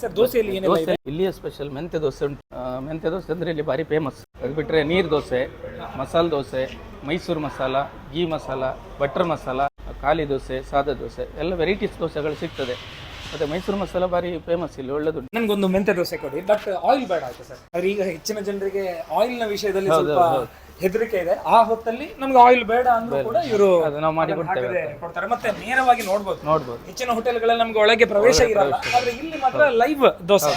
Sir ದೋಸೆಯಲ್ಲಿ ಏನೆಲ್ಲ ಇದೆ? ದೋಸೆ ಇಲ್ಲಿಯ ಸ್ಪೆಷಲ್ ಮೆಂತ್ಯ ದೋಸೆ ಉಂಟು. ಆ, ಮೆಂತ್ಯ ದೋಸೆ ಅಂದ್ರೆ ಇಲ್ಲಿ ಭಾರಿ ಫೇಮಸ್ ಅದು ಬಿಟ್ಟರೆ ನೀರ್ ದೋಸೆ ಮಸಾಲ ದೋಸೆ ಮೈಸೂರು ಮಸಾಲ ಗೀ ಮಸಾಲ ಬಟರ್ ಮಸಾಲ ಖಾಲಿ ದೋಸೆ ಸಾದಾ ದೋಸೆ ಎಲ್ಲ ವೆರೈಟೀಸ್ ದೋಸೆಗಳು ಸಿಗ್ತದೆ. ಮತ್ತೆ ಮೈಸೂರು ಮಸಾಲ ಭಾರಿ ಫೇಮಸ್ ಇಲ್ಲಿ ಒಳ್ಳೆದುಂಟು. ನನ್ಗೊಂದು ಮೆಂತೆ ದೋಸೆ ಕೊಡಿ ಬಟ್ ಆಯಿಲ್ ಬೇಡ ಆಯ್ತು ಸರ್? ಆದ್ರೆ ಈಗ ಹೆಚ್ಚಿನ ಜನರಿಗೆ ಆಯಿಲ್ನ ವಿಷಯದಲ್ಲಿ ಸ್ವಲ್ಪ ಹೆದರಿಕೆ ಇದೆ. ಆ ಹೊತ್ತಲ್ಲಿ ನಮ್ಗೆ ಆಯಿಲ್ ಬೇಡ ಅಂದ್ರೂ ಕೂಡ ಇವರು ನಾವು ಮಾಡಿ ಕೊಡ್ತೇವೆ. ಕೊಡ್ತಾರೆ. ಮತ್ತೆ ನೇರವಾಗಿ ನೋಡ್ಬೋದು. ನೋಡ್ಬೋದು. ಹೆಚ್ಚಿನ ಹೋಟೆಲ್ಗಳಲ್ಲಿ ನಮ್ಗೆ ಒಳಗೆ ಪ್ರವೇಶ ಇರಲ್ಲ. ಆದ್ರೆ ಇಲ್ಲಿ ಮಾತ್ರ ಲೈವ್ ದೋಸೆ.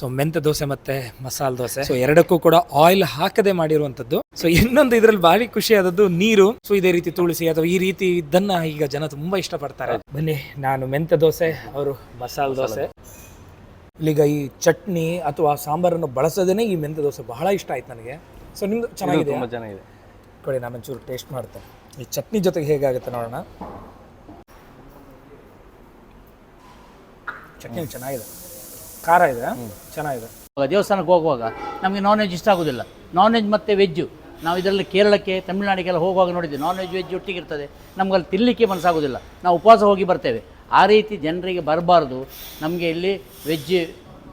ಸೊ ಮೆಂತೆ ದೋಸೆ ಮತ್ತೆ ಮಸಾಲ ದೋಸೆ. ಸೊ ಎರಡಕ್ಕೂ ಕೂಡ ಆಯಿಲ್ ಹಾಕದೆ ಮಾಡಿರುವಂತದ್ದು ಸೊ ಇನ್ನೊಂದು ಇದ್ರಲ್ಲಿ ಭಾರಿ ಖುಷಿ ಆದದ್ದು ನೀರು. ಸೊ ಇದೇ ರೀತಿ ತುಳಸಿ ಅಥವಾ ಈ ರೀತಿ ಇದನ್ನ ಈಗ ಜನ ತುಂಬಾ ಇಷ್ಟಪಡ್ತಾರೆ. ಬನ್ನಿ ನಾನು ಮೆಂತ ದೋಸೆ ಅವರು ಮಸಾಲ ದೋಸೆ. ಇಲ್ಲಿಗ ಈ ಚಟ್ನಿ ಅಥವಾ ಸಾಂಬಾರನ್ನು ಬಳಸೋದೇನೆ ಈ ಮೆಂತೆ ದೋಸೆ ಬಹಳ ಇಷ್ಟ ಆಯ್ತು ನನಗೆ. ಸೊ ನಿಮ್ದು ಚೆನ್ನಾಗಿದೆ ತುಂಬ ಚೆನ್ನಾಗಿದೆ. ಕೊಡಿ ನಾನು ಒಂಚೂರು ಟೇಸ್ಟ್ ಮಾಡ್ತೇನೆ. ಈ ಚಟ್ನಿ ಜೊತೆಗೆ ಹೇಗಾಗುತ್ತೆ ನೋಡೋಣ. ಚಟ್ನಿ ಚೆನ್ನಾಗಿದೆ. ಖಾರ ಇದೆ ಚೆನ್ನಾಗಿದೆ. ಇವಾಗ ದೇವಸ್ಥಾನಕ್ಕೆ ಹೋಗುವಾಗ ನಮಗೆ ನಾನ್ ವೆಜ್ ಇಷ್ಟ ಆಗೋದಿಲ್ಲ. ನಾನ್ ವೆಜ್ ಮತ್ತು ವೆಜ್ಜು ನಾವು ಇದರಲ್ಲಿ ಕೇರಳಕ್ಕೆ ತಮಿಳುನಾಡಿಗೆಲ್ಲ ಹೋಗುವಾಗ ನೋಡಿದ್ದೀವಿ ನಾನ್ ವೆಜ್ ವೆಜ್ ಒಟ್ಟಿಗಿರ್ತದೆ. ಇರ್ತದೆ ನಮ್ಗಲ್ಲಿ ತಿನ್ನಲಿಕ್ಕೆ ಮನಸ್ಸಾಗೋದಿಲ್ಲ. ನಾವು ಉಪವಾಸ ಹೋಗಿ ಬರ್ತೇವೆ. ಆ ರೀತಿ ಜನರಿಗೆ ಬರಬಾರ್ದು. ನಮಗೆ ಇಲ್ಲಿ veg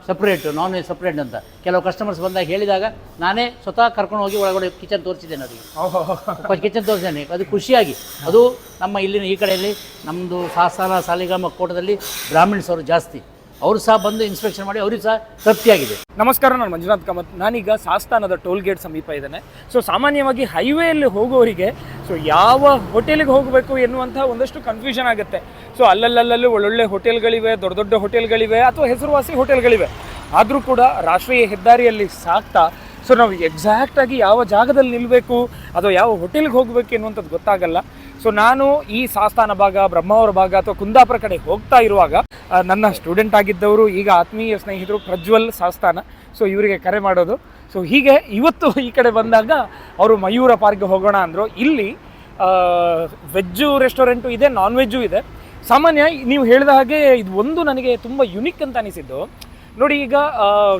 separate non veg separate ಅಂತ. ಕೆಲವು ಕಸ್ಟಮರ್ಸ್ ಬಂದಾಗ ಹೇಳಿದಾಗ ನಾನೇ ಸ್ವತಃ ಕರ್ಕೊಂಡು ಹೋಗಿ ಒಳಗಡೆ ಕಿಚನ್ ತೋರಿಸಿದ್ದೇನೆ ಅವರಿಗೆ ಕಿಚನ್ ತೋರಿಸಿದ್ದೇನೆ. ಅದು ಖುಷಿಯಾಗಿ. ಅದು ನಮ್ಮ ಇಲ್ಲಿನ ಈ ಕಡೆಯಲ್ಲಿ ನಮ್ಮದು ಸಾಸಾಲ ಸಾಲಿಗ್ರಾಮ ಕೋಟದಲ್ಲಿ ಬ್ರಾಹ್ಮಿಣ್ಸ್ ಅವರು ಜಾಸ್ತಿ. ಅವರು ಸಹ ಬಂದು ಇನ್ಸ್ಪೆಕ್ಷನ್ ಮಾಡಿ ಅವ್ರಿಗೆ ಸಹ ತೃಪ್ತಿಯಾಗಿದೆ. ನಮಸ್ಕಾರ, ನಾನು ಮಂಜುನಾಥ್ ಕಾಮತ್. ನಾನೀಗ ಸಾಸ್ತಾನದ ಟೋಲ್ ಗೇಟ್ ಸಮೀಪ ಇದ್ದೇನೆ. ಸೊ ಸಾಮಾನ್ಯವಾಗಿ ಹೈವೇಯಲ್ಲಿ ಹೋಗೋರಿಗೆ ಸೊ ಯಾವ ಹೋಟೆಲಿಗೆ ಹೋಗಬೇಕು ಎನ್ನುವಂಥ ಒಂದಷ್ಟು ಕನ್ಫ್ಯೂಷನ್ ಆಗುತ್ತೆ. ಸೊ ಅಲ್ಲಲ್ಲಲ್ಲೂ ಒಳ್ಳೊಳ್ಳೆ ಹೋಟೆಲ್ಗಳಿವೆ, ದೊಡ್ಡ ದೊಡ್ಡ ಹೋಟೆಲ್ಗಳಿವೆ ಅಥವಾ ಹೆಸರುವಾಸಿ ಹೋಟೆಲ್ಗಳಿವೆ. ಆದರೂ ಕೂಡ ರಾಷ್ಟ್ರೀಯ ಹೆದ್ದಾರಿಯಲ್ಲಿ ಸಾಕ್ತಾ ಸೊ ನಾವು ಎಕ್ಸಾಕ್ಟಾಗಿ ಯಾವ ಜಾಗದಲ್ಲಿ ನಿಲ್ಲಬೇಕು ಅಥವಾ ಯಾವ ಹೋಟೆಲ್ಗೆ ಹೋಗಬೇಕು ಎನ್ನುವಂಥದ್ದು ಗೊತ್ತಾಗಲ್ಲ. ಸೊ ನಾನು ಈ ಸಾಸ್ತಾನ ಭಾಗ ಬ್ರಹ್ಮಾವರ ಭಾಗ ಅಥವಾ ಕುಂದಾಪುರ ಕಡೆ ಹೋಗ್ತಾ ಇರುವಾಗ ನನ್ನ ಸ್ಟೂಡೆಂಟ್ ಆಗಿದ್ದವರು, ಈಗ ಆತ್ಮೀಯ ಸ್ನೇಹಿತರು ಪ್ರಜ್ವಲ್ ಸಾಸ್ತಾನ. ಸೊ ಇವರಿಗೆ ಕರೆ ಮಾಡೋದು. ಸೊ ಹೀಗೆ ಇವತ್ತು ಈ ಕಡೆ ಬಂದಾಗ ಅವರು ಮಯೂರ ಪಾರ್ಕ್ಗೆ ಹೋಗೋಣ ಅಂದರು. ಇಲ್ಲಿ ವೆಜ್ಜು ರೆಸ್ಟೋರೆಂಟು ಇದೆ ನಾನ್ ವೆಜ್ಜು ಇದೆ. ಸಾಮಾನ್ಯ, ನೀವು ಹೇಳಿದ ಹಾಗೆ ಇದು ಒಂದು ನನಗೆ ತುಂಬ ಯುನಿಕ್ ಅಂತ ಅನಿಸಿದ್ದು. ನೋಡಿ ಈಗ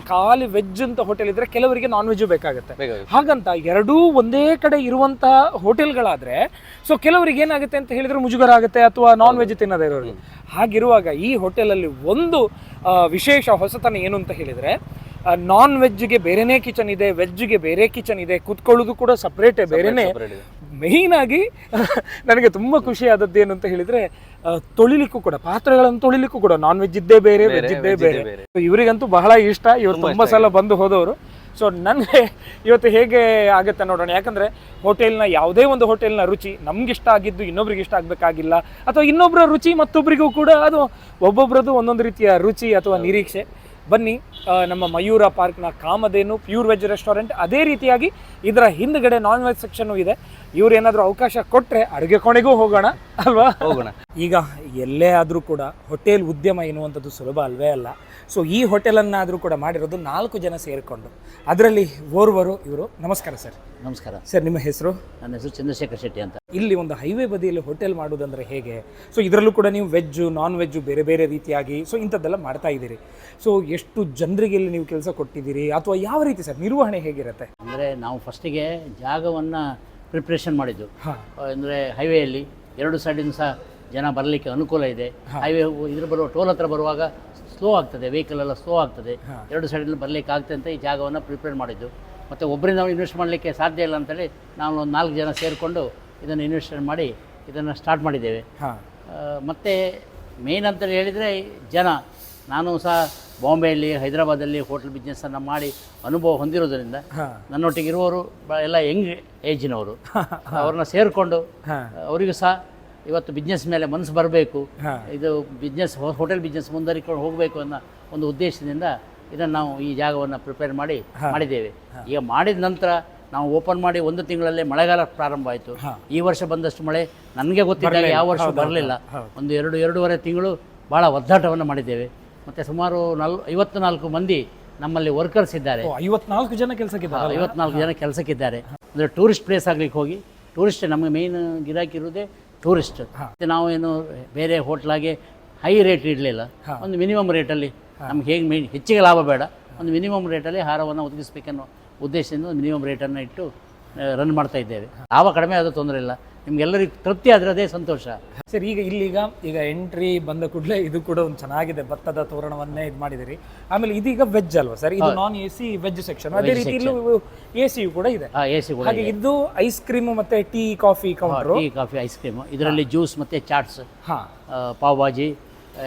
ಖಾಲಿ ವೆಜ್ ಅಂತ ಹೋಟೆಲ್ ಇದ್ರೆ ಕೆಲವರಿಗೆ ನಾನ್ ವೆಜ್ ಬೇಕಾಗುತ್ತೆ. ಹಾಗಂತ ಎರಡೂ ಒಂದೇ ಕಡೆ ಇರುವಂತಹ ಹೋಟೆಲ್ಗಳಾದ್ರೆ ಸೊ ಕೆಲವರಿಗೆ ಏನಾಗುತ್ತೆ ಅಂತ ಹೇಳಿದ್ರೆ ಮುಜುಗರ ಆಗುತ್ತೆ ಅಥವಾ ನಾನ್ ವೆಜ್ ತಿನ್ನೋದೇ ಇರೋರಿಗೆ ಹಾಗಿರುವಾಗ ಈ ಹೋಟೆಲಲ್ಲಿ ಒಂದು ವಿಶೇಷ ಹೊಸತನ ಏನು ಅಂತ ಹೇಳಿದ್ರೆ ನಾನ್ ವೆಜ್ಗೆ ಬೇರೆನೇ ಕಿಚನ್ ಇದೆ ವೆಜ್ಗೆ ಬೇರೆ ಕಿಚನ್ ಇದೆ ಕುತ್ಕೊಳ್ಳೋದು ಕೂಡ ಸಪ್ರೇಟೇ ಬೇರೆನೇ. ಮೇಯ್ನ್ ಆಗಿ ನನಗೆ ತುಂಬಾ ಖುಷಿ ಆದದ್ದು ಏನು ಅಂತ ಹೇಳಿದ್ರೆ ತೊಳಿಲಿಕ್ಕೂ ಕೂಡ ಪಾತ್ರೆಗಳನ್ನು ತೊಳಿಲಿಕ್ಕೂ ಕೂಡ ನಾನ್ ವೆಜ್ ಇದ್ದೇ ಬೇರೆ ವೆಜ್ ಇದ್ದೇ ಬೇರೆ. ಇವರಿಗಂತೂ ಬಹಳ ಇಷ್ಟ ಇವರು ತುಂಬಾ ಸಲ ಬಂದು ಹೋದವರು. ಸೊ ನನಗೆ ಇವತ್ತು ಹೇಗೆ ಆಗುತ್ತೆ ನೋಡೋಣ ಯಾಕಂದ್ರೆ ಹೋಟೆಲ್ನ ಯಾವುದೇ ಒಂದು ಹೋಟೆಲ್ನ ರುಚಿ ನಮ್ಗೆ ಇಷ್ಟ ಆಗಿದ್ದು ಇನ್ನೊಬ್ರಿಗೆ ಇಷ್ಟ ಆಗ್ಬೇಕಾಗಿಲ್ಲ ಅಥವಾ ಇನ್ನೊಬ್ಬರ ರುಚಿ ಮತ್ತೊಬ್ಬರಿಗೂ ಕೂಡ ಅದು ಒಬ್ಬೊಬ್ರದ್ದು ಒಂದೊಂದು ರೀತಿಯ ರುಚಿ ಅಥವಾ ನಿರೀಕ್ಷೆ. ಬನ್ನಿ ನಮ್ಮ ಮಯೂರ ಪಾರ್ಕ್ನ ಕಾಮಧೇನು ಪ್ಯೂರ್ ವೆಜ್ ರೆಸ್ಟೋರೆಂಟ್. ಅದೇ ರೀತಿಯಾಗಿ ಇದರ ಹಿಂದ್ಗಡೆ ನಾನ್ ವೆಜ್ ಸೆಕ್ಷನ್ ಇದೆ. ಇವ್ರು ಏನಾದರೂ ಅವಕಾಶ ಕೊಟ್ಟರೆ ಅಡುಗೆ ಕೋಣೆಗೂ ಹೋಗೋಣ ಅಲ್ವಾ? ಹೋಗೋಣ. ಈಗ ಎಲ್ಲೇ ಆದರೂ ಕೂಡ ಹೋಟೆಲ್ ಉದ್ಯಮ ಎನ್ನುವಂಥದ್ದು ಸುಲಭ ಅಲ್ವೇ ಅಲ್ಲ. ಸೊ ಈ ಹೋಟೆಲನ್ನಾದರೂ ಕೂಡ ಮಾಡಿರೋದು ನಾಲ್ಕು ಜನ ಸೇರಿಕೊಂಡು. ಅದರಲ್ಲಿ ಓರ್ವರು ಇವರು. ನಮಸ್ಕಾರ ಸರ್. ನಮಸ್ಕಾರ. ಸರ್ ನಿಮ್ಮ ಹೆಸರು? ನನ್ನ ಹೆಸರು ಚಂದ್ರಶೇಖರ್ ಶೆಟ್ಟಿ ಅಂತ. ಇಲ್ಲಿ ಒಂದು ಹೈವೇ ಬದಿಯಲ್ಲಿ ಹೋಟೆಲ್ ಮಾಡೋದಂದ್ರೆ ಹೇಗೆ? ಸೊ ಇದರಲ್ಲೂ ಕೂಡ ನೀವು ವೆಜ್ಜು ನಾನ್ ವೆಜ್ಜು ಬೇರೆ ಬೇರೆ ರೀತಿಯಾಗಿ ಸೊ ಇಂಥದ್ದೆಲ್ಲ ಮಾಡ್ತಾ ಇದ್ದೀರಿ. ಸೊ ಎಷ್ಟು ಜನರಿಗೆ ಇಲ್ಲಿ ನೀವು ಕೆಲಸ ಕೊಟ್ಟಿದ್ದೀರಿ? ಅಥವಾ ಯಾವ ರೀತಿ ಸರ್? ನಿರ್ವಹಣೆ ಹೇಗಿರುತ್ತೆ? ಅಂದರೆ ನಾವು ಫಸ್ಟಿಗೆ ಜಾಗವನ್ನು ಪ್ರಿಪ್ರೇಷನ್ ಮಾಡಿದ್ದು. ಅಂದರೆ ಹೈವೇಯಲ್ಲಿ ಎರಡು ಸೈಡಿಂದ ಸಹ ಜನ ಬರಲಿಕ್ಕೆ ಅನುಕೂಲ ಇದೆ. ಹೈವೇ ಇದ್ರ ಬರುವ ಟೋಲ್ ಹತ್ರ ಬರುವಾಗ ಸ್ಲೋ ಆಗ್ತದೆ ವೆಹಿಕಲ್ ಎಲ್ಲ ಸ್ಲೋ ಆಗ್ತದೆ. ಎರಡು ಸೈಡಲ್ಲಿ ಬರಲಿಕ್ಕೆ ಆಗ್ತದೆ ಅಂತ ಈ ಜಾಗವನ್ನು ಪ್ರಿಪೇರ್ ಮಾಡಿದ್ದು. ಮತ್ತು ಒಬ್ಬರಿಂದ ನಾವು ಇನ್ವೆಸ್ಟ್ ಮಾಡಲಿಕ್ಕೆ ಸಾಧ್ಯ ಇಲ್ಲ ಅಂತೇಳಿ ನಾವು ಒಂದು ನಾಲ್ಕು ಜನ ಸೇರಿಕೊಂಡು ಇದನ್ನು ಇನ್ವೆಸ್ಟ್ ಮಾಡಿ ಇದನ್ನು ಸ್ಟಾರ್ಟ್ ಮಾಡಿದ್ದೇವೆ. ಮತ್ತು ಮೇನ್ ಅಂತೇಳಿ ಹೇಳಿದರೆ ಜನ ನಾನು ಸಹ ಬಾಂಬೆಯಲ್ಲಿ ಹೈದರಾಬಾದಲ್ಲಿ ಹೋಟೆಲ್ ಬಿಸ್ನೆಸ್ಸನ್ನು ಮಾಡಿ ಅನುಭವ ಹೊಂದಿರೋದರಿಂದ ನನ್ನೊಟ್ಟಿಗೆ ಇರುವವರು ಎಲ್ಲ ಯಂಗ್ ಏಜಿನವರು ಅವ್ರನ್ನ ಸೇರಿಕೊಂಡು ಅವರಿಗೂ ಸಹ ಇವತ್ತು ಬಿಸ್ನೆಸ್ ಮೇಲೆ ಮನಸ್ಸು ಬರಬೇಕು. ಇದು ಬಿಸ್ನೆಸ್ ಹೋಟೆಲ್ ಬಿಸ್ನೆಸ್ ಮುಂದರಿಕೊಂಡು ಹೋಗಬೇಕು ಅನ್ನೋ ಒಂದು ಉದ್ದೇಶದಿಂದ ಇದನ್ನು ನಾವು ಈ ಜಾಗವನ್ನು ಪ್ರಿಪೇರ್ ಮಾಡಿ ಮಾಡಿದ್ದೇವೆ. ಈಗ ಮಾಡಿದ ನಂತರ ನಾವು ಓಪನ್ ಮಾಡಿ ಒಂದು ತಿಂಗಳಲ್ಲೇ ಮಳೆಗಾಲ ಪ್ರಾರಂಭ ಆಯಿತು. ಈ ವರ್ಷ ಬಂದಷ್ಟು ಮಳೆ ನನಗೆ ಗೊತ್ತಿದ್ದಾಗ ಯಾವ ವರ್ಷ ಬರಲಿಲ್ಲ. ಒಂದು ಎರಡು ಎರಡೂವರೆ ತಿಂಗಳು ಭಾಳ ಒದ್ದಾಟವನ್ನು ಮಾಡಿದ್ದೇವೆ. ಮತ್ತು ಸುಮಾರು ನಲ್ ಐವತ್ತು ನಾಲ್ಕು ಮಂದಿ ನಮ್ಮಲ್ಲಿ ವರ್ಕರ್ಸ್ ಇದ್ದಾರೆ. ಐವತ್ನಾಲ್ಕು ಜನ ಕೆಲಸಕ್ಕಿದ್ದಾರೆ ಐವತ್ನಾಲ್ಕು ಜನ ಕೆಲಸಕ್ಕಿದ್ದಾರೆ ಅಂದರೆ ಟೂರಿಸ್ಟ್ ಪ್ಲೇಸ್ ಆಗಲಿಕ್ಕೆ ಹೋಗಿ ಟೂರಿಸ್ಟ್ ನಮಗೆ ಮೇನ್ ಗಿರಾಕಿ ಇರೋದೇ ಟೂರಿಸ್ಟ್ ಮತ್ತೆ ನಾವು ಏನು ಬೇರೆ ಹೋಟ್ಲಾಗೆ ಹೈ. ರೇಟ್ ಇಡಲಿಲ್ಲ ಒಂದು ಮಿನಿಮಮ್ ರೇಟಲ್ಲಿ ನಮ್ಗೆ ಹೇಗೆ ಮೇ ಹೆಚ್ಚಿಗೆ ಲಾಭ ಬೇಡ. ಒಂದು ಮಿನಿಮಮ್ ರೇಟಲ್ಲಿ ಆಹಾರವನ್ನು ಒದಗಿಸ್ಬೇಕನ್ನೋ ಉದ್ದೇಶದಿಂದ ಮಿನಿಮಮ್ ರೇಟನ್ನು ಇಟ್ಟು ರನ್ ಮಾಡ್ತಾ ಇದ್ದೇವೆ. ಲಾಭ ಕಡಿಮೆ ಆದರೂ ತೊಂದರೆ ಇಲ್ಲ. ನಿಮ್ಗೆಲ್ಲರಿಗೂ ತೃಪ್ತಿ ಆದರೆ ಅದೇ ಸಂತೋಷ. ಸರ್ ಈಗ ಇಲ್ಲಿಗ ಈಗ ಎಂಟ್ರಿ ಬಂದ ಕೂಡಲೇ ಇದು ಕೂಡ ಒಂದು ಚೆನ್ನಾಗಿದೆ. ಭತ್ತದ ತೋರಣವನ್ನೇ ಇದು ಮಾಡಿದಿರಿ. ಆಮೇಲೆ ಇದೀಗ ವೆಜ್ ಅಲ್ವಾ ಸರ್? ಇದು non A C veg section ಅದೇ ರೀತಿ ಇಲ್ಲೂ ಎ ಸಿಯು ಕೂಡ ಇದೆ. ಎ ಸಿ ಕೂಡ ಹಾಗೆ ಇದು. ಐಸ್ ಕ್ರೀಮ್ ಮತ್ತೆ tea coffee counter tea coffee ice cream ಇದರಲ್ಲಿ ಜ್ಯೂಸ್ ಮತ್ತೆ ಚಾಟ್ಸ್ ಹಾ. ಪಾವ್ ಭಾಜಿ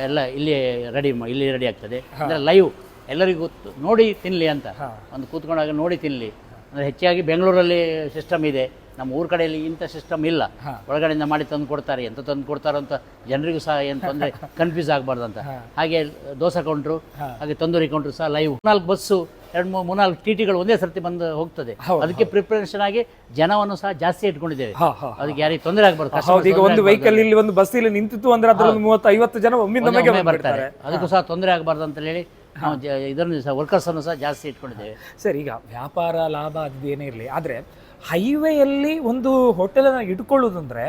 ಎಲ್ಲ ಇಲ್ಲಿ ರೆಡಿ ಇಲ್ಲಿ ರೆಡಿ ಆಗ್ತದೆ. ಅಂದರೆ ಲೈವ್ ಎಲ್ಲರಿಗೂ ಗೊತ್ತು. ನೋಡಿ ತಿನ್ನಲಿ ಅಂತ. ಒಂದು ಕೂತ್ಕೊಂಡಾಗ ನೋಡಿ ತಿನ್ನಲಿ ಅಂದರೆ ಹೆಚ್ಚಾಗಿ ಬೆಂಗಳೂರಲ್ಲಿ ಸಿಸ್ಟಮ್ ಇದೆ. ನಮ್ಮ ಊರ ಕಡೆಯಲ್ಲಿ ಇಂಥ ಸಿಸ್ಟಮ್ ಇಲ್ಲ. ಒಳಗಡೆಯಿಂದ ಮಾಡಿ ತಂದು ಕೊಡ್ತಾರೆ. ಎಂತ ತಂದು ಕೊಡ್ತಾರೋ ಅಂತ ಜನರಿಗೂ ಸಹ ಏನು ತೊಂದರೆ ಕನ್ಫ್ಯೂಸ್ ಆಗಬಾರ್ದು ಅಂತ. ಹಾಗೆ ದೋಸೆ ಕೌಂಟ್ರು ಹಾಗೆ ತಂದೂರಿ ಕೌಂಟ್ರು ಸಹ ಲೈವ್ ನಾಲ್ಕು ಬಸ್ಸು ಎರಡು ಮೂರು ಮೂರ್ನಾಲ್ಕು ಟಿ ಟಿಗಳು ಒಂದೇ ಸರ್ತಿ ಬಂದು ಹೋಗ್ತದೆ. ಅದಕ್ಕೆ ಪ್ರಿಪರೇಷನ್ ಆಗಿ ಜನವನ್ನು ಸಹ ಜಾಸ್ತಿ ಇಟ್ಕೊಂಡಿದ್ದೇವೆ. ಅದಕ್ಕೆ ಯಾರಿಗೆ ತೊಂದರೆ ಆಗಬಾರ್ದು. ಈಗ ಒಂದು ವೆಹಿಕಲ್ ಇಲ್ಲಿ ಒಂದು ಬಸ್ ಇಲ್ಲಿ ನಿಂತಿತ್ತು ಅಂದ್ರೆ ಅದರಲ್ಲಿ ಮೂವತ್ತು ಐವತ್ತು ಜನ ಒಮ್ಮೆ ಬರ್ತಾರೆ. ಅದಕ್ಕೂ ಸಹ ತೊಂದರೆ ಆಗಬಾರ್ದು ಅಂತ ಹೇಳಿ ನಾವು ಇದನ್ನು ಸಹ ವರ್ಕರ್ಸನ್ನು ಸಹ ಜಾಸ್ತಿ ಇಟ್ಕೊಂಡಿದ್ದೇವೆ. ಸರ್ ಈಗ ವ್ಯಾಪಾರ ಲಾಭ ಅದು ಏನೇ ಇರಲಿ ಆದರೆ ಹೈವೇಯಲ್ಲಿ ಒಂದು ಹೋಟೆಲನ್ನು ಇಟ್ಕೊಳ್ಳೋದಂದ್ರೆ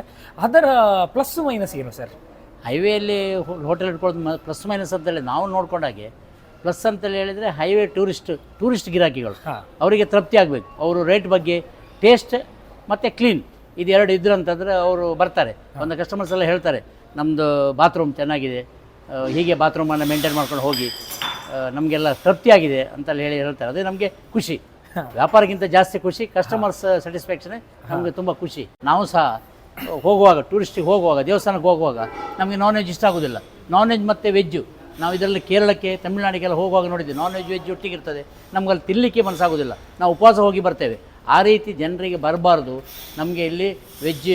ಅದರ ಪ್ಲಸ್ ಮೈನಸ್ ಏನು ಸರ್? ಹೈವೇಯಲ್ಲಿ ಹೋಟೆಲ್ ಇಟ್ಕೊಳ್ಳೋದು ಪ್ಲಸ್ ಮೈನಸ್ ಅಂತೇಳಿ ನಾವು ನೋಡ್ಕೊಂಡಾಗೆ ಪ್ಲಸ್ ಅಂತೇಳಿ ಹೇಳಿದರೆ ಹೈವೇ ಟೂರಿಸ್ಟ್ ಟೂರಿಸ್ಟ್ ಗಿರಾಕಿಗಳು. ಹಾ. ಅವರಿಗೆ ತೃಪ್ತಿ ಆಗಬೇಕು. ಅವರು ರೇಟ್ ಬಗ್ಗೆ ಟೇಸ್ಟ್ ಮತ್ತು ಕ್ಲೀನ್ ಇದು ಎರಡು ಇದ್ರು ಅಂತಂದರೆ ಅವರು ಬರ್ತಾರೆ. ಒಂದು ಕಸ್ಟಮರ್ಸ್ ಎಲ್ಲ ಹೇಳ್ತಾರೆ ನಮ್ಮದು ಬಾತ್ರೂಮ್ ಚೆನ್ನಾಗಿದೆ ಹೀಗೆ ಬಾತ್ರೂಮನ್ನು ಮೇಂಟೈನ್ ಮಾಡ್ಕೊಂಡು ಹೋಗಿ ನಮಗೆಲ್ಲ ತೃಪ್ತಿಯಾಗಿದೆ ಅಂತ ಹೇಳಿ ಹೇಳ್ತಾರೆ. ಅದೇ ನಮಗೆ ಖುಷಿ. ವ್ಯಾಪಾರಕ್ಕಿಂತ ಜಾಸ್ತಿ ಖುಷಿ ಕಸ್ಟಮರ್ಸ್ ಸ್ಯಾಟಿಸ್ಫ್ಯಾಕ್ಷನ್ ನಮಗೆ ತುಂಬ ಖುಷಿ. ನಾವು ಸಹ ಹೋಗುವಾಗ ಟೂರಿಸ್ಟಿಗೆ ಹೋಗುವಾಗ ದೇವಸ್ಥಾನಕ್ಕೆ ಹೋಗುವಾಗ ನಮಗೆ ನಾನ್ ವೆಜ್ ಇಷ್ಟ ಆಗೋದಿಲ್ಲ. ನಾನ್ ವೆಜ್ ಮತ್ತು ವೆಜ್ಜು ನಾವು ಇದರಲ್ಲಿ ಕೇರಳಕ್ಕೆ ತಮಿಳುನಾಡಿಗೆಲ್ಲ ಹೋಗುವಾಗ ನೋಡಿದ್ವಿ. ನಾನ್ ವೆಜ್ ವೆಜ್ ಒಟ್ಟಿಗಿರ್ತದೆ. ಇರ್ತದೆ ನಮ್ಗಲ್ಲಿ ತಿನ್ನಲಿಕ್ಕೆ ಮನಸ್ಸಾಗೋದಿಲ್ಲ. ನಾವು ಉಪವಾಸ ಹೋಗಿ ಬರ್ತೇವೆ. ಆ ರೀತಿ ಜನರಿಗೆ ಬರಬಾರ್ದು. ನಮಗೆ ಇಲ್ಲಿ veg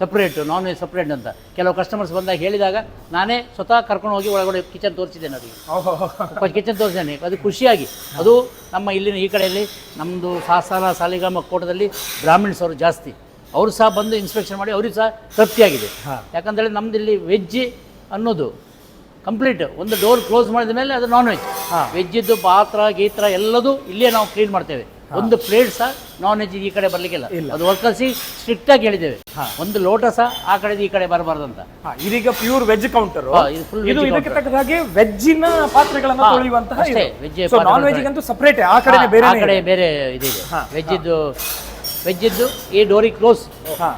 separate non veg separate ಅಂತ. ಕೆಲವು ಕಸ್ಟಮರ್ಸ್ ಬಂದಾಗ ಹೇಳಿದಾಗ ನಾನೇ ಸ್ವತಃ ಕರ್ಕೊಂಡು ಹೋಗಿ ಒಳಗಡೆ ಕಿಚನ್ ತೋರಿಸಿದ್ದೇನೆ ಅವರಿಗೆ ಕಿಚನ್ ತೋರಿಸಿದ್ದೇನೆ. ಅದು ಖುಷಿಯಾಗಿ. ಅದು ನಮ್ಮ ಇಲ್ಲಿನ ಈ ಕಡೆಯಲ್ಲಿ ನಮ್ಮದು ಸಾಸಾಲ ಸಾಲಿಗ್ರಾಮ ಕೋಟದಲ್ಲಿ ಬ್ರಾಹ್ಮಿಣ್ಸ್ ಅವರು ಜಾಸ್ತಿ. ಅವರು ಸಹ ಬಂದು ಇನ್ಸ್ಪೆಕ್ಷನ್ ಮಾಡಿ ಅವ್ರಿಗೆ ಸಹ ತೃಪ್ತಿಯಾಗಿದೆ. ಯಾಕಂದರೆ ನಮ್ದು ಇಲ್ಲಿ ವೆಜ್ ಅನ್ನೋದು ಕಂಪ್ಲೀಟ್ ಒಂದು ಡೋರ್ ಕ್ಲೋಸ್ ಮಾಡಿದ ಮೇಲೆ ಅದು ನಾನ್ ವೆಜ್ ವೆಜ್ಜಿದ್ದು ಪಾತ್ರ ಗೀತ್ರ ಎಲ್ಲದೂ ಇಲ್ಲೇ ನಾವು ಕ್ಲೀನ್ ಮಾಡ್ತೇವೆ. ಒಂದು ಪ್ಲೇಟ್ ಸಹ ನಾನ್ ವೆಜ್ ಈ ಕಡೆ ಬರಲಿಕ್ಕಿಲ್ಲ. ಅದು ವರ್ಕರ್ಸಿಗೆ ಸ್ಟ್ರಿಕ್ಟ್ ಆಗಿ ಹೇಳಿದ್ದೇವೆ. ಒಂದು ಲೋಟ ಸಹ ಆ ಕಡೆ ಈ ಕಡೆ ಬರಬಾರ್ದು ಅಂತ ಹಾ, ಇದೀಗ ಪ್ಯೂರ್ ವೆಜ್ ಕೌಂಟರ್ ಇದು ಇದು ಇದಕ್ಕೆ counter. ತಕ್ಕ ಹಾಗೆ ವೆಜ್ಜಿನ ಪಾತ್ರೆಗಳನ್ನ ತೊಳೆಯುವಂತಹ ಸೊ ನಾನ್ ವೆಜ್ ಅಂತೂ ಸಪರೇಟ್ ಆ ಕಡೆ ಬೇರೆ ಆ ಕಡೆ ಬೇರೆ ಇದಿದೆ. ವೆಜ್ಜಿದ್ದು ವೆಜ್ಜಿದ್ದು ಈ ಡೋರಿ ಕ್ಲೋಸ್ ಹಾ.